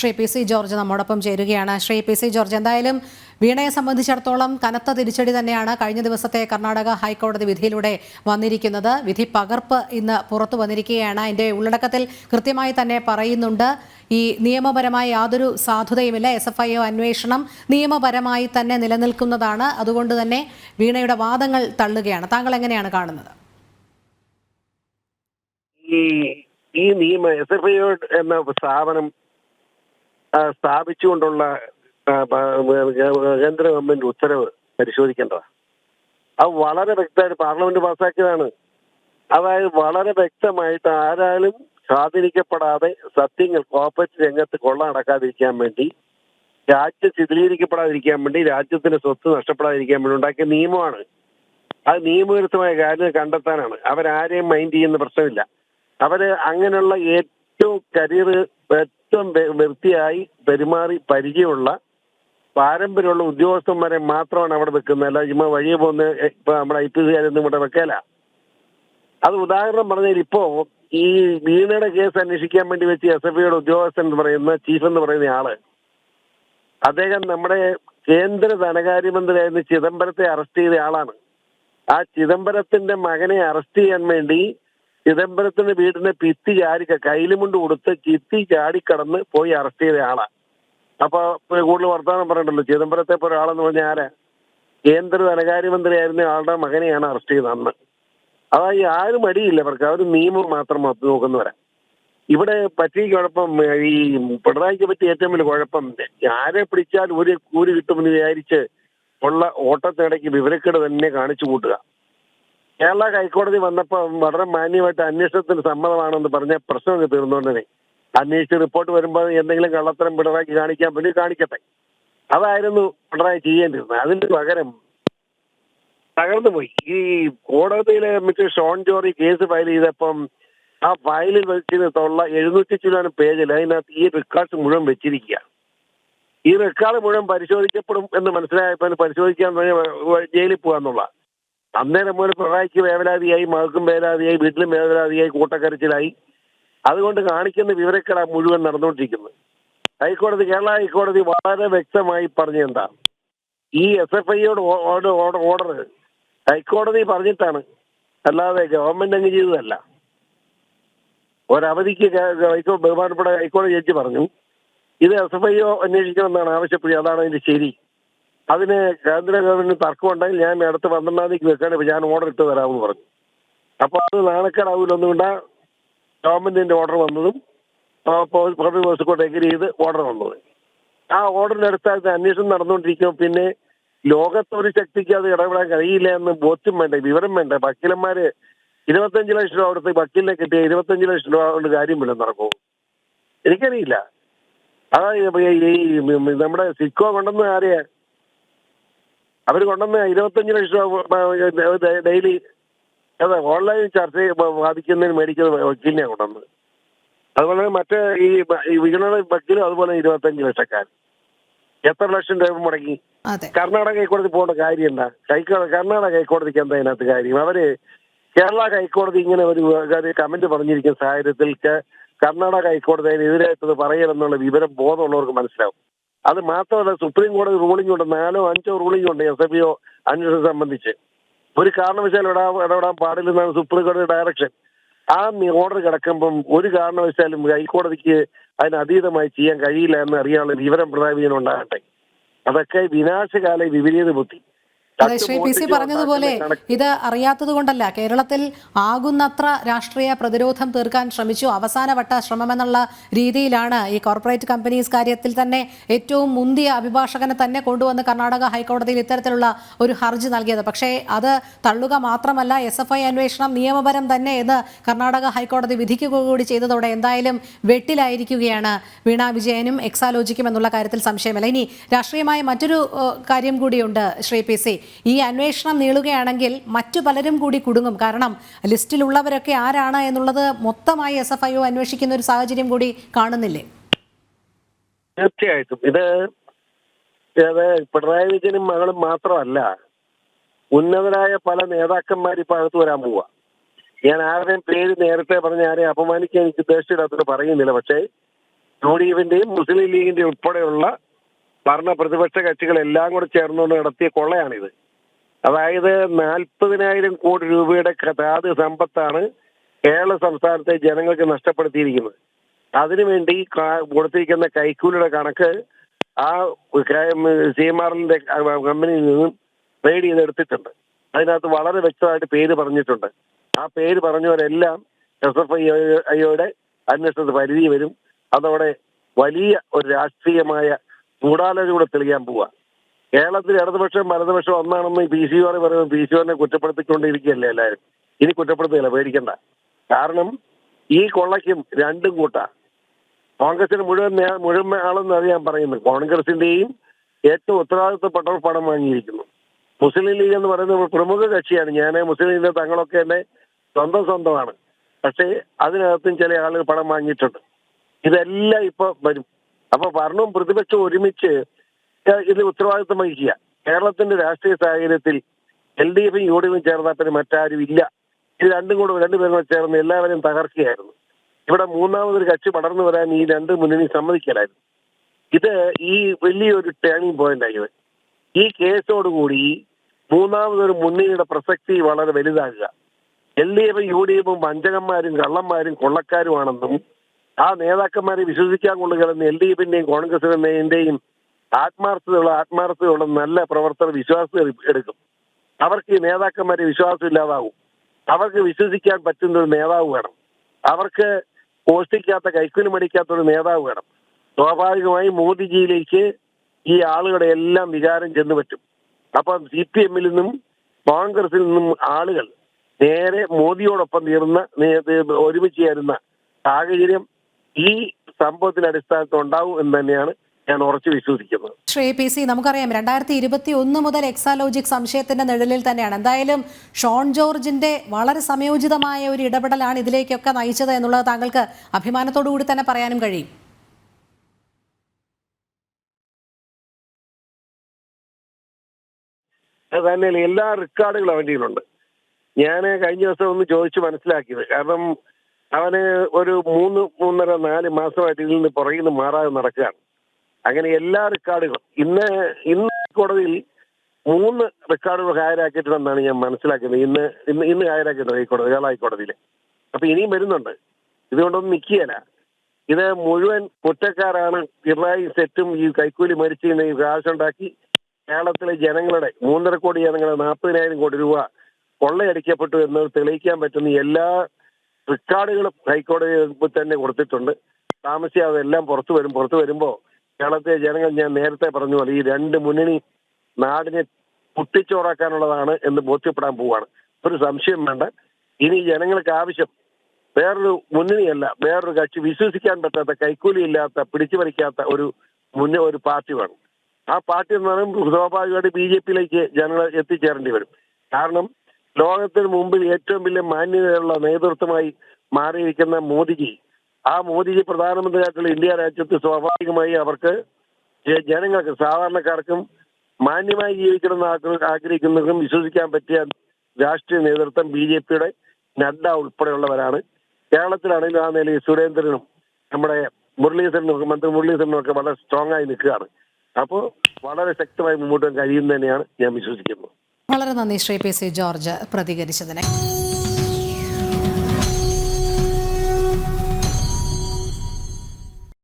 Shri P C George നമ്മോടൊപ്പം ചേരുകയാണ്. Shri P C George എന്തായാലും വീണയെ സംബന്ധിച്ചിടത്തോളം കനത്ത തിരിച്ചടി തന്നെയാണ് കഴിഞ്ഞ ദിവസത്തെ കർണാടക ഹൈക്കോടതി വിധിയിലൂടെ വന്നിരിക്കുന്നത്. വിധി പകർപ്പ് ഇന്ന് പുറത്തു വന്നിരിക്കുകയാണ്. അതിന്റെ ഉള്ളടക്കത്തിൽ കൃത്യമായി തന്നെ പറയുന്നുണ്ട്. ഈ നിയമപരമായ യാതൊരു സാധുതയുമില്ല. എസ് എഫ് ഐ ഒ അന്വേഷണം നിയമപരമായി തന്നെ നിലനിൽക്കുന്നതാണ്. അതുകൊണ്ട് തന്നെ വീണയുടെ വാദങ്ങൾ തള്ളുകയാണ്. താങ്കൾ എങ്ങനെയാണ് കാണുന്നത്? ഈ നിയമ എസ് എഫ് ഐ എന്ന സ്ഥാപനം സ്ഥാപിച്ചുകൊണ്ടുള്ള കേന്ദ്ര ഗവൺമെന്റ് ഉത്തരവ് പരിശോധിക്കേണ്ടതാണ്. അത് വളരെ വ്യക്തമായിട്ട് പാർലമെന്റ് പാസ്സാക്കിയതാണ്. അതായത് വളരെ വ്യക്തമായിട്ട് ആരാലും സ്വാധീനിക്കപ്പെടാതെ സത്യങ്ങൾ കോപ്പറേറ്റ് രംഗത്ത് കൊള്ള നടക്കാതിരിക്കാൻ വേണ്ടി രാജ്യം ശിഥിലീകരിക്കപ്പെടാതിരിക്കാൻ വേണ്ടി രാജ്യത്തിന്റെ സ്വത്ത് നഷ്ടപ്പെടാതിരിക്കാൻ വേണ്ടി ഉണ്ടാക്കിയ നിയമമാണ്. അത് നിയമവിരുദ്ധമായ കാര്യം കണ്ടെത്താനാണ്. അവരാരെയും മൈൻഡ് ചെയ്യുന്ന പ്രശ്നമില്ല. അവർ അങ്ങനെയുള്ള ഏറ്റവും കരിയർ ഏറ്റവും വൃത്തിയായി പെരുമാറി പരിചയമുള്ള പാരമ്പര്യമുള്ള ഉദ്യോഗസ്ഥന്മാരെ മാത്രമാണ് അവിടെ വെക്കുന്നത്. അല്ല ചുമ്മാ വഴിയെ പോകുന്ന ഇപ്പൊ നമ്മുടെ ഐ പി സികാരൊന്നും ഇവിടെ വെക്കല. അത് ഉദാഹരണം പറഞ്ഞാൽ ഇപ്പോ ഈ വീണയുടെ കേസ് അന്വേഷിക്കാൻ വേണ്ടി വെച്ച് എസ് എഫ് ഐയുടെ ഉദ്യോഗസ്ഥൻ എന്ന് പറയുന്ന ചീഫ് എന്ന് പറയുന്ന ആൾ അദ്ദേഹം നമ്മുടെ കേന്ദ്ര ധനകാര്യമന്ത്രിയായിരുന്ന ചിദംബരത്തെ അറസ്റ്റ് ചെയ്ത ആളാണ്. ആ ചിദംബരത്തിന്റെ മകനെ അറസ്റ്റ് ചെയ്യാൻ വേണ്ടി ചിദംബരത്തിന്റെ വീടിനെ ഭിത്തി ചാരി കയ്യിലുമുണ്ട് കൊടുത്ത് ചിത്തി ചാടിക്കടന്ന് പോയി അറസ്റ്റ് ചെയ്ത ആളാ. അപ്പൊ കൂടുതൽ വർത്തമാനം പറയണ്ടല്ലോ? ചിദംബരത്തെ പോലെ ആളെന്ന് പറഞ്ഞ ആരാ? കേന്ദ്ര ധനകാര്യമന്ത്രിയായിരുന്ന ആളുടെ മകനെയാണ് അറസ്റ്റ് ചെയ്തത് അന്ന്. അതായത് ആരും അടിയില്ല അവർക്ക്. അവർ നിയമം മാത്രം നോക്കുന്നവരാ. ഇവിടെ പറ്റിയ കുഴപ്പം ഈ പിണറായിക്ക് പറ്റിയ ഏറ്റവും വലിയ കുഴപ്പം ആരെ പിടിച്ചാൽ ഒരു കൂലി കിട്ടുമെന്ന് വിചാരിച്ച് ഉള്ള ഓട്ടത്തിനിടയ്ക്ക് വിവരക്കേട് തന്നെ കാണിച്ചു കൂട്ടുക. കേരള ഹൈക്കോടതി വന്നപ്പോൾ വളരെ മാന്യമായിട്ട് അന്വേഷണത്തിന് സമ്മതമാണെന്ന് പറഞ്ഞ പ്രശ്നം തീർന്നുകൊണ്ടേ അന്വേഷിച്ച് റിപ്പോർട്ട് വരുമ്പോൾ എന്തെങ്കിലും കള്ളത്തരം പിണറാക്കി കാണിക്കാൻ വേണ്ടി കാണിക്കട്ടെ. അതായിരുന്നു പിണറായി ചെയ്യേണ്ടിരുന്നത്. അതിന് പകരം തകർന്നു പോയി. ഈ കോടതിയിലെ മിക്ക ഷോൺ ജോറി കേസ് ഫയൽ ചെയ്തപ്പം ആ ഫയലിൽ വെച്ചിട്ടുള്ള എഴുന്നൂറ്റി ചില്ലാനും പേജിൽ അതിനകത്ത് ഈ റെക്കോർഡ്സ് മുഴുവൻ വെച്ചിരിക്കുക. ഈ റെക്കോർഡ് മുഴുവൻ പരിശോധിക്കപ്പെടും എന്ന് മനസ്സിലായപ്പോൾ പരിശോധിക്കാൻ ജയിലിൽ പോകാന്നുള്ള അന്നേരം മുതൽ പിണറായിക്ക് വേവലാതിയായി മകൾക്കും വേവലാതിയായി വീട്ടിലും വേവലാതിയായി കൂട്ടക്കരച്ചിലായി. അതുകൊണ്ട് കാണിക്കുന്ന വിവരക്കേടാ മുഴുവൻ നടന്നുകൊണ്ടിരിക്കുന്നത്. ഹൈക്കോടതി കേരള ഹൈക്കോടതി വളരെ വ്യക്തമായി പറഞ്ഞെന്താ ഈ എസ് എഫ് ഐയോട് ഓർഡർ ഹൈക്കോടതി പറഞ്ഞിട്ടാണ്. അല്ലാതെ ഗവൺമെന്റ് അങ്ങ് ചെയ്തതല്ല. ഒരവധിക്ക് ബഹുമാനപ്പെട്ട ഹൈക്കോടതി ജഡ്ജി പറഞ്ഞു ഇത് എസ് എഫ് ഐ ഒ അന്വേഷിക്കണമെന്നാണ് ആവശ്യപ്പെടുക. അതാണ് അതിന്റെ ശരി. അതിന് കേന്ദ്ര ഗവൺമെന്റിന് തർക്കമുണ്ടെങ്കിൽ ഞാൻ അടുത്ത പന്ത്രണ്ടാം തീയതിക്ക് വെക്കാണ് ഞാൻ ഓർഡർ ഇട്ട് തരാമെന്ന് പറഞ്ഞു. അപ്പൊ അത് നാണക്കേടാവില്ല ഒന്നുകൊണ്ടാ ഗവൺമെന്റിന്റെ ഓർഡർ വന്നതും പബ്ലിക് പ്രോസിക്യൂട്ടർ എഗ്രി ചെയ്ത് ഓർഡർ വന്നത്. ആ അടിസ്ഥാനത്തിൽ അന്വേഷണം നടന്നുകൊണ്ടിരിക്കും പിന്നെ ലോകത്ത് ഒരു ശക്തിക്ക് അത് ഇടപെടാൻ കഴിയില്ല എന്ന് ബോധ്യം വേണ്ട വിവരം വേണ്ട? വക്കീലന്മാര് ഇരുപത്തഞ്ച് ലക്ഷം രൂപ അവിടുത്തെ വക്കീലിനെ കിട്ടിയ ഇരുപത്തഞ്ച് ലക്ഷം രൂപ കൊണ്ട് കാര്യമില്ല നടക്കും എനിക്കറിയില്ല. അതായത് നമ്മുടെ സിക്കോ കൊണ്ടെന്ന് ആരെയാ? അവർ കൊണ്ടുവന്ന ഇരുപത്തഞ്ച് ലക്ഷം രൂപ ഡെയിലി അതെ ഓൺലൈൻ ചർച്ച ബാധിക്കുന്നതിന് മേടിക്കുന്ന വക്കീലിനെ കൊണ്ടുവന്ന് അതുപോലെ മറ്റേ ഈ വികണ വക്കീലും അതുപോലെ ഇരുപത്തഞ്ച് ലക്ഷക്കാർ. എത്ര ലക്ഷം രൂപ മുടങ്ങി കർണാടക ഹൈക്കോടതി പോകേണ്ട കാര്യം എന്താ? കർണാടക ഹൈക്കോടതിക്ക് എന്താ അതിനകത്ത് കാര്യം? അവർ കേരള ഹൈക്കോടതി ഇങ്ങനെ ഒരു കമന്റ് പറഞ്ഞിരിക്കുന്ന സാഹചര്യത്തിൽ കർണാടക ഹൈക്കോടതി അതിനെതിരായിട്ടത് പറയണമെന്നുള്ള വിവരം ബോധമുള്ളവർക്ക് മനസ്സിലാവും. അത് മാത്രമല്ല സുപ്രീം കോടതി റൂളിംഗ് ഉണ്ട്. നാലോ അഞ്ചോ റൂളിംഗ് ഉണ്ട് എസ് എഫ് ഒ അന്വേഷണം സംബന്ധിച്ച്. ഒരു കാരണവശാലും ഇടാ ഇടപെടാൻ പാടില്ലെന്നാണ് സുപ്രീം കോടതി ഡയറക്ഷൻ ആ ഓർഡർ കിടക്കുമ്പം ഒരു കാരണവശാലും ഹൈക്കോടതിക്ക് അതിനതീതമായി ചെയ്യാൻ കഴിയില്ല എന്ന് അറിയാനുള്ള വിവരം വിജയൻ ഉണ്ടാകട്ടെ. അതൊക്കെ വിനാശകാല വിപരീത ബുദ്ധി. അതെ ശ്രീ പി സി പറഞ്ഞതുപോലെ ഇത് അറിയാത്തത് കൊണ്ടല്ല കേരളത്തിൽ ആകുന്നത്ര രാഷ്ട്രീയ പ്രതിരോധം തീർക്കാൻ ശ്രമിച്ചു. അവസാനവട്ട ശ്രമമെന്നുള്ള രീതിയിലാണ് ഈ കോർപ്പറേറ്റ് കമ്പനീസ് കാര്യത്തിൽ തന്നെ ഏറ്റവും മുന്തിയ അഭിഭാഷകനെ തന്നെ കൊണ്ടുവന്ന് കർണാടക ഹൈക്കോടതിയിൽ ഇത്തരത്തിലുള്ള ഒരു ഹർജി നൽകിയത്. പക്ഷേ അത് തള്ളുക മാത്രമല്ല എസ് എഫ് ഐ അന്വേഷണം നിയമപരം തന്നെ എന്ന് കർണാടക ഹൈക്കോടതി വിധിക്കുക കൂടി ചെയ്തതോടെ എന്തായാലും വെട്ടിലായിരിക്കുകയാണ് വീണ വിജയനും എക്സാലോജിക്കും എന്നുള്ള കാര്യത്തിൽ സംശയമില്ല. ഇനി രാഷ്ട്രീയമായ മറ്റൊരു കാര്യം കൂടിയുണ്ട് ശ്രീ പി സി. ഈ അന്വേഷണം നീളുകയാണെങ്കിൽ മറ്റു പലരും കൂടി കുടുങ്ങും. കാരണം ലിസ്റ്റിലുള്ളവരൊക്കെ ആരാണ് എന്നുള്ളത് മൊത്തമായി എസ് എഫ് ഐ ഒ അന്വേഷിക്കുന്ന ഒരു സാഹചര്യം കൂടി കാണുന്നില്ലേ? തീർച്ചയായിട്ടും. ഇത് പിണറായി വിജയനും മകളും മാത്രമല്ല ഉന്നതരായ പല നേതാക്കന്മാർ ഇപ്പൊ അകത്ത് വരാൻ പോവാ. ഞാൻ ആരുടെയും പേര് നേരത്തെ പറഞ്ഞ ആരെയും അപമാനിക്കാൻ എനിക്ക് ഉദ്ദേശിച്ചിടത്തോട് പറയുന്നില്ല. പക്ഷേ യു ഡി എഫിന്റെയും മുസ്ലിം ലീഗിന്റെയും ഉൾപ്പെടെയുള്ള ഭരണ പ്രതിപക്ഷ കക്ഷികൾ എല്ലാം കൂടെ ചേർന്നുകൊണ്ട് നടത്തിയ കൊള്ളയാണിത്. അതായത് നാൽപ്പതിനായിരം കോടി രൂപയുടെ കഥാത് സമ്പത്താണ് കേരള സംസ്ഥാനത്തെ ജനങ്ങൾക്ക് നഷ്ടപ്പെടുത്തിയിരിക്കുന്നത്. അതിനുവേണ്ടി കൊടുത്തിരിക്കുന്ന കൈക്കൂലിയുടെ കണക്ക് ആ സി എം ആറിന്റെ കമ്പനിയിൽ നിന്നും റെയ്ഡ് ചെയ്തെടുത്തിട്ടുണ്ട്. അതിനകത്ത് വളരെ വ്യക്തമായിട്ട് പേര് പറഞ്ഞിട്ടുണ്ട്. ആ പേര് പറഞ്ഞവരെല്ലാം എസ് എഫ് ഐ ഐയുടെ അന്വേഷണത്തിന് പരിധി വരും. അതോടെ വലിയ ഒരു രാഷ്ട്രീയമായ ഗൂഢാലോചന കൂടെ തെളിയാൻ പോവുക കേരളത്തിൽ ഇടതുപക്ഷം വലതുപക്ഷം ഒന്നാണെന്ന് പി സി ആർ പറയുന്നത് പി സി ആറിനെ കുറ്റപ്പെടുത്തിക്കൊണ്ടിരിക്കുകയല്ലേ എല്ലാവരും? ഇനി കുറ്റപ്പെടുത്തുകയല്ല പേടിക്കണ്ട. കാരണം ഈ കൊള്ളയ്ക്കും രണ്ടും കൂട്ടാ. കോൺഗ്രസിന് മുഴുവൻ മുഴുവൻ ആളെന്ന് അറിയാൻ പറയുന്നത്. കോൺഗ്രസിന്റെയും ഏറ്റവും ഉത്തരവാദിത്തപ്പെട്ടവർ പണം വാങ്ങിയിരിക്കുന്നു. മുസ്ലിം ലീഗ് എന്ന് പറയുന്ന പ്രമുഖ കക്ഷിയാണ്. ഞാൻ മുസ്ലിം ലീഗിന്റെ തങ്ങളൊക്കെ എന്നെ സ്വന്തം സ്വന്തമാണ്. പക്ഷേ അതിനകത്തും ചില ആളുകൾ പണം വാങ്ങിയിട്ടുണ്ട്. ഇതെല്ലാം ഇപ്പൊ വരും. അപ്പൊ ഭരണവും പ്രതിപക്ഷവും ഒരുമിച്ച് ഇതിൽ ഉത്തരവാദിത്വം വഹിക്കുക. കേരളത്തിന്റെ രാഷ്ട്രീയ സാഹചര്യത്തിൽ എൽ ഡി എഫും യു ഡി എഫും ചേർന്നാൽ പിന്നെ മറ്റാരും ഇല്ല. ഇത് രണ്ടും കൂടെ രണ്ടുപേരും ചേർന്ന് എല്ലാവരെയും തകർക്കുകയായിരുന്നു. ഇവിടെ മൂന്നാമതൊരു കക്ഷി പടർന്നു വരാൻ ഈ രണ്ട് മുന്നണി സമ്മതിക്കലായിരുന്നു. ഇത് ഈ വലിയൊരു ടേണിംഗ് പോയിന്റ് ആയി. ഈ കേസോടുകൂടി മൂന്നാമതൊരു മുന്നണിയുടെ പ്രസക്തി വളരെ വലുതാകുക. എൽ ഡി എഫും യു ഡി എഫും വഞ്ചകന്മാരും കള്ളന്മാരും കൊള്ളക്കാരുമാണെന്നും ആ നേതാക്കന്മാരെ വിശ്വസിക്കാൻ കൊള്ളുകയെന്ന് എൽ ഡി എഫിന്റെയും കോൺഗ്രസിന്റെയും ആത്മാർത്ഥതയുള്ള ആത്മാർത്ഥതയുള്ള നല്ല പ്രവർത്തന വിശ്വാസം എടുക്കും. അവർക്ക് ഈ നേതാക്കന്മാരെ വിശ്വാസം ഇല്ലാതാവും. അവർക്ക് വിശ്വസിക്കാൻ പറ്റുന്ന ഒരു നേതാവ് വേണം. അവർക്ക് പോഷ്ടിക്കാത്ത കൈക്കൂലി മടിക്കാത്ത ഒരു നേതാവ് വേണം. സ്വാഭാവികമായും മോദിജിയിലേക്ക് ഈ ആളുകളുടെ എല്ലാം വികാരം ചെന്ന് പറ്റും. അപ്പം സി പി എമ്മിൽ നിന്നും കോൺഗ്രസിൽ നിന്നും ആളുകൾ നേരെ മോദിയോടൊപ്പം തീർന്ന ഒരുമിച്ച് ചേരുന്ന സാഹചര്യം ഈ സംഭവത്തിന്റെ അടിസ്ഥാനത്തിൽ ഉണ്ടാവും എന്ന് തന്നെയാണ് ഞാൻ ഉറച്ചു വിശ്വസിക്കുന്നത്. ശ്രീ പി സി നമുക്കറിയാം രണ്ടായിരത്തി ഇരുപത്തി ഒന്ന് മുതൽ എക്സാലോജിക് സംശയത്തിന്റെ നിഴലിൽ തന്നെയാണ്. എന്തായാലും ഷോൺ ജോർജിന്റെ വളരെ സമയോചിതമായ ഒരു ഇടപെടലാണ് ഇതിലേക്കൊക്കെ നയിച്ചത് എന്നുള്ളത് താങ്കൾക്ക് അഭിമാനത്തോടു കൂടി തന്നെ പറയാനും കഴിയും. എല്ലാ റെക്കോർഡുകളും അവന്റെ കയ്യിലുണ്ട്. ഞാൻ കഴിഞ്ഞ ദിവസം ഒന്ന് ചോദിച്ചു മനസ്സിലാക്കിയത്. കാരണം അവന് ഒരു മൂന്ന് മൂന്നര നാല് മാസമായിട്ട് ഇതിൽ നിന്ന് പുറകിൽ നിന്ന് മാറാതെ നടക്കുകയാണ്. അങ്ങനെ എല്ലാ റെക്കോർഡുകളും. ഇന്ന് ഇന്ന് കോടതിയിൽ മൂന്ന് റെക്കോർഡുകൾ ഹാജരാക്കിയിട്ടുണ്ടെന്നാണ് ഞാൻ മനസ്സിലാക്കുന്നത്. ഇന്ന് ഇന്ന് ഇന്ന് ഹാജരാക്കിയിട്ടുണ്ട് ഹൈക്കോടതി കേരള ഹൈക്കോടതിയിൽ. അപ്പൊ ഇനിയും വരുന്നുണ്ട്. ഇതുകൊണ്ടൊന്നും നിൽക്കുകയല്ല ഇത് മുഴുവൻ കുറ്റക്കാരാണ് പിണറായി സെറ്റും ഈ കൈക്കൂലി മരിച്ചതിന് ഈ കാശുണ്ടാക്കി കേരളത്തിലെ ജനങ്ങളുടെ മൂന്നര കോടി ജനങ്ങളെ നാൽപ്പതിനായിരം കോടി രൂപ കൊള്ളയടിക്കപ്പെട്ടു എന്ന് തെളിയിക്കാൻ പറ്റുന്ന എല്ലാ റെക്കോർഡുകളും ഹൈക്കോടതി തന്നെ കൊടുത്തിട്ടുണ്ട്. താമസിയാതെ എല്ലാം പുറത്തു വരും. പുറത്തു വരുമ്പോൾ കേരളത്തിലെ ജനങ്ങൾ ഞാൻ നേരത്തെ പറഞ്ഞ പോലെ ഈ രണ്ട് മുന്നണി നാടിനെ പൊട്ടിച്ചോറാക്കാനുള്ളതാണ് എന്ന് ബോധ്യപ്പെടാൻ പോവുകയാണ് ഒരു സംശയം വേണ്ട. ഇനി ജനങ്ങൾക്ക് ആവശ്യം വേറൊരു മുന്നണിയല്ല വേറൊരു കക്ഷി വിശ്വസിക്കാൻ പറ്റാത്ത കൈക്കൂലി ഇല്ലാത്ത പിടിച്ചു പറിക്കാത്ത ഒരു മുന്നേ ഒരു പാർട്ടി വേണം ആ പാർട്ടി എന്ന് പറയുമ്പോൾ സ്വാഭാവികമായിട്ട് ബി ജെ പിയിലേക്ക് ജനങ്ങൾ എത്തിച്ചേരേണ്ടി വരും. കാരണം ലോകത്തിന് മുമ്പിൽ ഏറ്റവും വലിയ മാന്യതയുള്ള നേതൃത്വമായി മാറിയിരിക്കുന്ന മോദിജി. ആ മോദിജി പ്രധാനമന്ത്രിയായിട്ടുള്ള ഇന്ത്യ രാജ്യത്ത് സ്വാഭാവികമായി അവർക്ക് ജനങ്ങൾക്ക് സാധാരണക്കാർക്കും മാന്യമായി ജീവിക്കണമെന്ന് ആഗ്ര- ആഗ്രഹിക്കുന്നവർക്കും വിശ്വസിക്കാൻ പറ്റിയ രാഷ്ട്രീയ നേതൃത്വം ബി ജെ പിയുടെ നഡ്ഡ ഉൾപ്പെടെയുള്ളവരാണ്. കേരളത്തിലാണെങ്കിലും ആ നിലയിൽ സുരേന്ദ്രനും നമ്മുടെ മുരളീധരനും മന്ത്രി മുരളീധരനും ഒക്കെ വളരെ സ്ട്രോങ് ആയി നിൽക്കുകയാണ്. അപ്പോൾ വളരെ ശക്തമായി മുമ്പോട്ട് കഴിയുന്നതന്നെയാണ് ഞാൻ വിശ്വസിക്കുന്നത് വളരെ നന്ദി ശ്രീ പി സി ജോർജ് പ്രതികരിച്ചതിന്.